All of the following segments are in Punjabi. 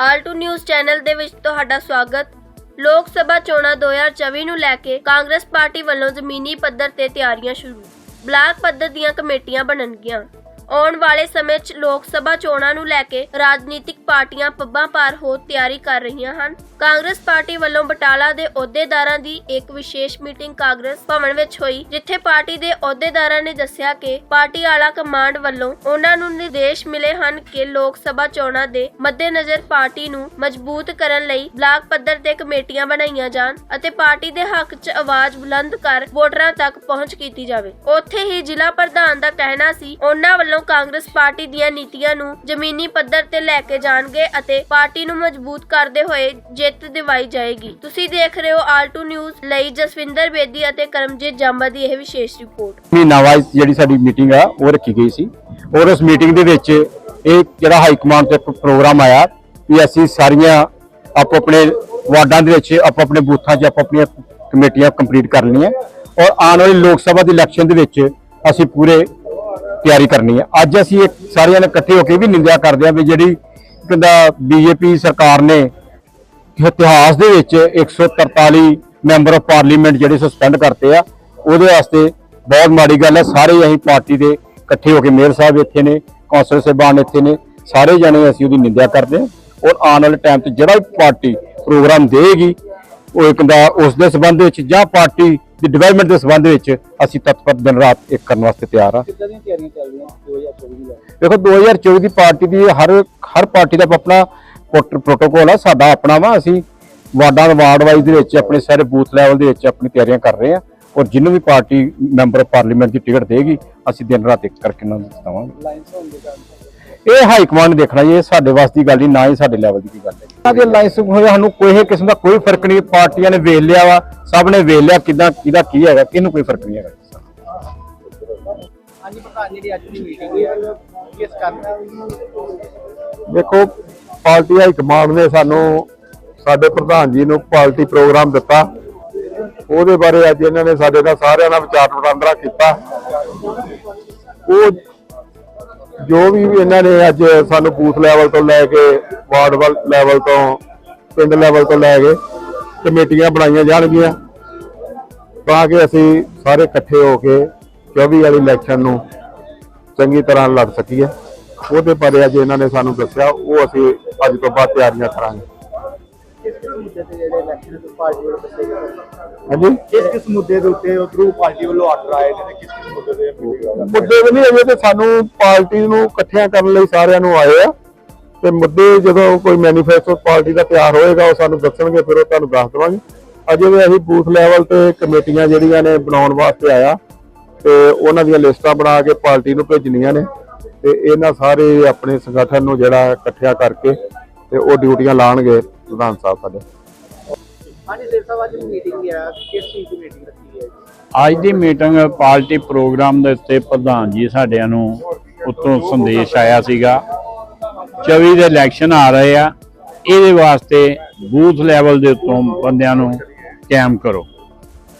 ਆਲਟੂ ਨਿਊਜ਼ ਚੈਨਲ ਦੇ ਵਿੱਚ ਤੁਹਾਡਾ ਸਵਾਗਤ। ਲੋਕ ਸਭਾ ਚੋਣਾਂ 2024 ਨੂੰ ਲੈ ਕੇ ਕਾਂਗਰਸ ਪਾਰਟੀ ਵੱਲੋਂ ਜ਼ਮੀਨੀ ਪੱਧਰ ਤੇ ਤਿਆਰੀਆਂ ਸ਼ੁਰੂ। ਬਲਾਕ ਪੱਧਰ ਦੀਆਂ ਕਮੇਟੀਆਂ ਬਣਨਗੀਆਂ। ਆਉਣ ਵਾਲੇ ਸਮੇਂ 'ਚ ਲੋਕ ਸਭਾ ਚੋਣਾਂ ਨੂੰ ਲੈ ਕੇ ਰਾਜਨੀਤਿਕ ਪਾਰਟੀਆਂ ਪੱਬਾਂ ਭਾਰ ਹੋ ਤਿਆਰੀ ਕਰ ਰਹੀਆਂ ਹਨ। ਕਾਂਗਰਸ ਪਾਰਟੀ ਵੱਲੋਂ ਬਟਾਲਾ ਦੇ ਅਹੁਦੇਦਾਰਾਂ ਦੀ ਇੱਕ ਵਿਸ਼ੇਸ਼ ਮੀਟਿੰਗ ਕਾਂਗਰਸ ਭਵਨ ਵਿੱਚ ਹੋਈ, ਜਿੱਥੇ ਪਾਰਟੀ ਦੇ ਅਹੁਦੇਦਾਰਾਂ ਨੇ ਦੱਸਿਆ ਕਿ ਪਾਰਟੀ ਆਲਾ ਕਮਾਂਡ ਵੱਲੋਂ ਉਹਨਾਂ ਨੂੰ ਨਿਰਦੇਸ਼ ਮਿਲੇ ਹਨ ਕਿ ਲੋਕ ਸਭਾ ਚੋਣਾਂ ਦੇ ਮੱਦੇਨਜ਼ਰ ਪਾਰਟੀ ਨੂੰ ਮਜ਼ਬੂਤ ਕਰਨ ਲਈ ਬਲਾਕ ਪੱਧਰ ਤੇ ਕਮੇਟੀਆਂ ਬਣਾਈਆਂ ਜਾਣ ਅਤੇ ਪਾਰਟੀ ਦੇ ਹੱਕ 'ਚ ਆਵਾਜ਼ ਬੁਲੰਦ ਕਰ ਵੋਟਰਾਂ ਤੱਕ ਪਹੁੰਚ ਕੀਤੀ ਜਾਵੇ। ਉੱਥੇ ਹੀ ਜ਼ਿਲ੍ਹਾ ਪ੍ਰਧਾਨ ਦਾ ਕਹਿਣਾ ਸੀ, ਉਹਨਾਂ ਵੱਲੋਂ ਕਾਂਗਰਸ ਪਾਰਟੀ ਦੀਆਂ ਨੀਤੀਆਂ ਨੂੰ ਜ਼ਮੀਨੀ ਪੱਧਰ ਤੇ ਲੈ ਕੇ ਜਾਣਗੇ ਅਤੇ ਪਾਰਟੀ ਨੂੰ ਮਜ਼ਬੂਤ ਕਰਦੇ ਹੋਏ ਜਿੱਤ ਦਿਵਾਈ ਜਾਏਗੀ। ਤੁਸੀਂ ਦੇਖ ਰਹੇ ਹੋ ਆਲਟੂ ਨਿਊਜ਼ ਲਈ ਜਸਵਿੰਦਰ ਬੇਦੀ ਅਤੇ ਕਰਮਜੀਤ ਜਾਂਬਾ ਦੀ ਇਹ ਵਿਸ਼ੇਸ਼ ਰਿਪੋਰਟ। ਮਹੀਨਾ ਵਾਈਜ਼ ਜਿਹੜੀ ਸਾਡੀ ਮੀਟਿੰਗ ਆ, ਉਹ ਰੱਖੀ ਗਈ ਸੀ। ਔਰ ਉਸ ਮੀਟਿੰਗ ਦੇ ਵਿੱਚ ਇਹ ਜਿਹੜਾ ਹਾਈ ਕਮਾਂਡ ਤੋਂ ਪ੍ਰੋਗਰਾਮ ਆਇਆ, ਵੀ ਅਸੀਂ ਸਾਰੀਆਂ ਆਪੋ ਆਪਣੇ ਵਾਰਡਾਂ ਦੇ ਵਿੱਚ, ਆਪੋ ਆਪਣੇ ਬੂਥਾਂ 'ਚ, ਆਪੋ ਆਪਣੀਆਂ ਕਮੇਟੀਆਂ ਕੰਪਲੀਟ ਕਰ ਲਈਆਂ। ਔਰ ਆਉਣ ਵਾਲੀ ਲੋਕ ਸਭਾ ਦੀ ਇਲੈਕਸ਼ਨ ਦੇ ਵਿੱਚ ਅਸੀਂ ਪੂਰੇ ਤਿਆਰੀ ਕਰਨੀ ਹੈ ਅੱਜ ਅਸੀਂ ਇੱਕ ਸਾਰਿਆਂ ਨੇ ਇਕੱਠੇ ਹੋ ਕੇ ਵੀ ਨਿੰਦਿਆ ਕਰਦੇ ਹਾਂ ਵੀ ਜਿਹੜੀ ਕਹਿੰਦਾ ਬੀਜੇਪੀ ਸਰਕਾਰ ਨੇ ਇਤਿਹਾਸ ਦੇ ਵਿੱਚ 143 ਮੈਂਬਰ ਆਫ ਪਾਰਲੀਮੈਂਟ ਜਿਹੜੇ ਸਸਪੈਂਡ ਕਰਤੇ ਆ, ਉਹਦੇ ਵਾਸਤੇ ਬਹੁਤ ਮਾੜੀ ਗੱਲ ਹੈ ਸਾਰੇ ਅਸੀਂ ਪਾਰਟੀ ਦੇ ਇਕੱਠੇ ਹੋ ਕੇ ਮੇਅਰ ਸਾਹਿਬ ਇੱਥੇ ਨੇ, ਕੌਂਸਲ ਸਾਹਿਬਾਨ ਇੱਥੇ ਨੇ, ਸਾਰੇ ਜਣੇ ਅਸੀਂ ਉਹਦੀ ਨਿੰਦਿਆ ਕਰਦੇ ਹਾਂ ਔਰ ਆਉਣ ਵਾਲੇ ਟਾਈਮ 'ਚ ਜਿਹੜਾ ਵੀ ਪਾਰਟੀ ਪ੍ਰੋਗਰਾਮ ਦੇਗੀ ਉਹ ਇੱਕ ਦਾ ਉਸ ਦੇ ਸੰਬੰਧ ਵਿੱਚ ਜਾਂ ਪਾਰਟੀ ਦੀ ਡਿਵੈਲਪਮੈਂਟ ਦੇ ਸੰਬੰਧ ਵਿੱਚ ਅਸੀਂ ਤਤਪਰ ਦਿਨ ਰਾਤ ਇੱਕ ਕਰਨ ਵਾਸਤੇ ਤਿਆਰ ਆ ਕਿੱਦਾਂ ਦੀਆਂ ਤਿਆਰੀਆਂ ਚੱਲ ਰਹੀਆਂ 2024 ਦੀ? ਦੇਖੋ 2024 ਦੀ ਪਾਰਟੀ ਦੀ ਹਰ ਹਰ ਪਾਰਟੀ ਦਾ ਆਪਣਾ ਪ੍ਰੋਟੋਕੋਲ ਆ ਸਾਡਾ ਆਪਣਾ ਵਾ। ਅਸੀਂ ਵਾਰਡਾਂ ਵਾਰਡ ਵਾਈਜ਼ ਦੇ ਵਿੱਚ ਆਪਣੇ ਸਾਰੇ ਬੂਥ ਲੈਵਲ ਦੇ ਵਿੱਚ ਆਪਣੀ ਤਿਆਰੀਆਂ ਕਰ ਰਹੇ ਆ ਔਰ ਜਿਹਨੂੰ ਵੀ ਪਾਰਟੀ ਮੈਂਬਰ ਪਾਰਲੀਮੈਂਟ ਦੀ ਟਿਕਟ ਦੇਗੀ ਅਸੀਂ ਦਿਨ ਰਾਤ ਇੱਕ ਕਰਕੇ ਉਹਨਾਂ ਨੂੰ ਦੇ ਇਹ ਹਾਈ ਕਮਾਂਡ ਦੇਖਣਾ ਜੀ ਇਹ ਸਾਡੇ ਵਾਸ ਦੀ ਗੱਲ ਨਹੀਂ ਨਾ ਹੀ ਸਾਡੇ ਲੈਵਲ ਦੀ ਗੱਲ ਹੈ ਇਹਨਾਂ ਦੇ ਲਾਇੰਸ ਹੋਏ ਸਾਨੂੰ ਕੋਈ ਕਿਸਮ ਦਾ ਕੋਈ ਫ਼ਰਕ ਨਹੀਂ ਪਾਰਟੀਆਂ ਨੇ ਵੇਖ ਲਿਆ ਵਾ ਸਭ ਨੇ ਵੇਖ ਲਿਆ ਕਿਦਾਂ ਕਿਹਦਾ ਕੀ ਹੈਗਾ ਕਿਹਨੂੰ ਕੋਈ ਫ਼ਰਕ ਨਹੀਂ ਹੈਗਾ ਹਾਂਜੀ ਪ੍ਰਧਾਨ ਜਿਹੜੀ ਅੱਜ ਦੀ ਮੀਟਿੰਗ ਹੈ ਕਿਸ ਕਾਰਨ? ਦੇਖੋ ਪਾਰਟੀ ਹਾਈ ਕਮਾਂਡ ਨੇ ਸਾਨੂੰ ਸਾਡੇ ਪ੍ਰਧਾਨ ਜੀ ਨੂੰ ਪਾਰਟੀ ਪ੍ਰੋਗਰਾਮ ਦਿੱਤਾ। ਉਹਦੇ ਬਾਰੇ ਅੱਜ ਇਹਨਾਂ ਨੇ ਸਾਡੇ ਨਾਲ ਸਾਰਿਆਂ ਨਾਲ ਵਿਚਾਰ ਵਟਾਂਦਰਾ ਕੀਤਾ। ਉਹ ਜੋ ਵੀ ਇਹਨਾਂ ਨੇ ਅੱਜ ਸਾਨੂੰ ਬੂਥ ਲੈਵਲ ਤੋਂ ਲੈ ਕੇ ਵਾਰਡ ਲੈਵਲ ਤੋਂ, ਪਿੰਡ ਲੈਵਲ ਤੋਂ ਲੈ ਕੇ ਕਮੇਟੀਆਂ ਬਣਾਈਆਂ ਜਾਣਗੀਆਂ। ਤਾਂ ਕਿ ਅਸੀਂ ਸਾਰੇ ਇਕੱਠੇ ਹੋ ਕੇ 24 ਵਾਲੀ ਇਲੈਕਸ਼ਨ ਨੂੰ ਚੰਗੀ ਤਰ੍ਹਾਂ ਲੜ ਸਕੀਏ। ਉਹਦੇ ਬਾਰੇ ਅੱਜ ਇਹਨਾਂ ਨੇ ਸਾਨੂੰ ਦੱਸਿਆ, ਉਹ ਅਸੀਂ ਅੱਜ ਤੋਂ ਬਾਅਦ ਤਿਆਰੀਆਂ ਕਰਾਂਗੇ। ਮੁੱਦੇ ਤੇ ਜਿਹੜੇ ਇਲੈਕਸ਼ਨ ਤੋਂ ਪਾਰਟੀ ਵੱਲੋਂ ਦੱਸੇ ਗਏ ਹਾਂਜੀ? ਕਿਸ ਕਿਸ ਮੁੱਦੇ ਦੇ ਉੱਤੇ ਉਧਰੋਂ ਪਾਰਟੀ ਵੱਲੋਂ ਆਰਡਰ ਆਏ ਨੇ ਤੇ ਕਿਸ ਕਿਸ ਮੁੱਦੇ ਤੇ ਮੁੱਦੇ ਵੀ ਨਹੀਂ ਅਜੇ ਤੇ ਸਾਨੂੰ ਪਾਰਟੀ ਨੂੰ ਇਕੱਠਿਆਂ ਕਰਨ ਲਈ ਸਾਰਿਆਂ ਨੂੰ ਆਏ ਆ। ਤੇ ਮੁੱਦੇ ਜਦੋਂ ਕੋਈ ਮੈਨੀਫੈਸਟੋ ਪਾਰਟੀ ਦਾ ਤਿਆਰ ਹੋਏਗਾ ਉਹ ਸਾਨੂੰ ਦੱਸਣਗੇ ਫਿਰ ਉਹ ਤੁਹਾਨੂੰ ਦੱਸ ਦੇਵਾਂਗੇ। ਅਜੇ ਵੀ ਅਸੀਂ ਬੂਥ ਲੈਵਲ ਤੇ ਕਮੇਟੀਆਂ ਜਿਹੜੀਆਂ ਨੇ ਬਣਾਉਣ ਵਾਸਤੇ ਆਇਆ। ਤੇ ਉਹਨਾਂ ਦੀਆਂ ਲਿਸਟਾਂ ਬਣਾ ਕੇ ਪਾਰਟੀ ਨੂੰ ਭੇਜਣੀਆਂ ਨੇ। ਤੇ ਇਹਨਾਂ ਸਾਰੇ ਆਪਣੇ ਸੰਗਠਨ ਨੂੰ ਜਿਹੜਾ ਇਕੱਠਿਆ ਕਰਕੇ ਤੇ ਉਹ ਡਿਊਟੀਆਂ ਲਾਣਗੇ। ਪ੍ਰਧਾਨ ਸਾਹਿਬ ਸਾਡੇ। ਹਾਂਜੀ ਸਿਰ ਸਾਹਿਬ ਅੱਜ ਦੀ ਮੀਟਿੰਗ ਹੈ ਕਿਸ ਚੀਜ਼ ਦੀ ਮੀਟਿੰਗ ਰੱਖੀ ਹੈ ਅੱਜ ਦੀ ਮੀਟਿੰਗ ਪਾਰਟੀ ਪ੍ਰੋਗਰਾਮ ਦੇ ਉੱਤੇ ਪ੍ਰਧਾਨ ਜੀ ਸਾਡਿਆਂ ਨੂੰ ਉੱਤੋਂ ਸੰਦੇਸ਼ ਆਇਆ ਸੀਗਾ। 24 ਦੇ ਇਲੈਕਸ਼ਨ ਆ ਰਹੇ ਆ। ਇਹਦੇ ਵਾਸਤੇ ਬੂਥ ਲੈਵਲ ਦੇ ਉੱਤੋਂ ਬੰਦਿਆਂ ਨੂੰ ਕੈਮ ਕਰੋ।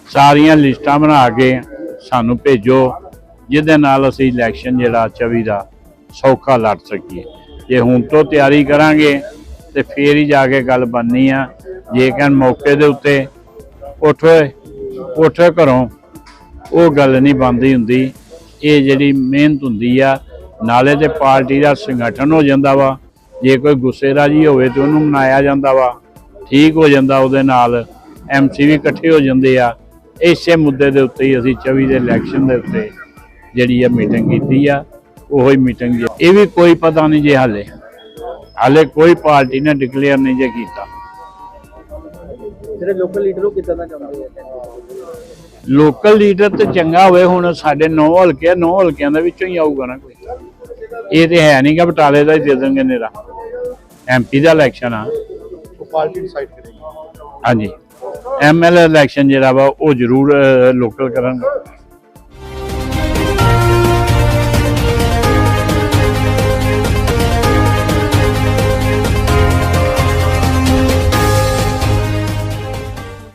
ਸਾਰੀਆਂ ਲਿਸਟਾਂ ਬਣਾ ਕੇ ਸਾਨੂੰ ਭੇਜੋ ਜਿਹਦੇ ਨਾਲ ਅਸੀਂ ਇਲੈਕਸ਼ਨ ਜਿਹੜਾ 24 ਦਾ ਸੌਖਾ ਲੜ ਸਕੀਏ। ਜੇ ਹੁਣ ਤੋਂ ਤਿਆਰੀ ਕਰਾਂਗੇ ਤੇ ਫੇਰ ਹੀ ਜਾ ਕੇ ਗੱਲ ਬਣਨੀ ਆ। ਜੇ ਕਹਿਣ ਮੌਕੇ ਦੇ ਉੱਤੇ ਉੱਠ ਓਏ ਉੱਠ ਘਰੋਂ, ਉਹ ਗੱਲ ਨਹੀਂ ਬੰਦੀ ਹੁੰਦੀ। ਇਹ ਜਿਹੜੀ ਮਿਹਨਤ ਹੁੰਦੀ ਆ, ਨਾਲੇ ਤੇ ਪਾਰਟੀ ਦਾ ਸੰਗਠਨ ਹੋ ਜਾਂਦਾ ਵਾ। ਜੇ ਕੋਈ ਗੁੱਸੇ ਰਾਜੀ ਹੋਵੇ ਤੇ ਉਹਨੂੰ ਮਨਾਇਆ ਜਾਂਦਾ ਵਾ। ਠੀਕ ਹੋ ਜਾਂਦਾ ਉਹਦੇ ਨਾਲ ਐਮਸੀ ਵੀ ਇਕੱਠੇ ਹੋ ਜਾਂਦੇ ਆ। ਇਸੇ ਮੁੱਦੇ ਦੇ ਉੱਤੇ ਹੀ ਅਸੀਂ 24 ਦੇ ਇਲੈਕਸ਼ਨ ਦੇ ਉੱਤੇ ਜਿਹੜੀ ਆ ਮੀਟਿੰਗ ਕੀਤੀ ਆ, ਉਹੋ ਹੀ ਮੀਟਿੰਗ ਜੀ ਇਹ ਵੀ ਕੋਈ ਪਤਾ ਨਹੀਂ ਜੇ ਹਾਲੇ। ਹਾਲੇ ਕੋਈ ਪਾਰਟੀ ਨੇ ਡਿਕਲੇਅਰ ਨਹੀਂ ਜੇ ਕੀਤਾ। ਜਿਹੜੇ ਲੋਕਲ ਲੀਡਰ ਉਹ ਕਿੱਦਾਂ ਦਾ ਚਾਹੁੰਦੇ ਆ? ਲੋਕਲ ਲੀਡਰ ਤੇ ਚੰਗਾ ਹੋਵੇ ਹੁਣ ਸਾਡੇ ਨੌ ਹਲਕੇ ਨੌ ਹਲਕਿਆਂ ਦੇ ਵਿੱਚੋਂ ਹੀ ਆਊਗਾ ਨਾ ਕੋਈ। ਇਹ ਤੇ ਹੈ ਨਹੀਂਗਾ ਬਟਾਲੇ ਦਾ ਹੀ ਦੇ ਦੇਣਗੇ ਨੇਰਾ ਐਮਪੀ ਦਾ ਇਲੈਕਸ਼ਨ ਆ। ਉਹ ਪਾਰਟੀ ਡਿਸਾਈਡ ਕਰੇਗੀ। ਹਾਂਜੀ। ਐਮਐਲ ਇਲੈਕਸ਼ਨ ਜਿਹੜਾ ਵਾ ਉਹ ਜ਼ਰੂਰ ਲੋਕਲ ਕਰਨਗੇ।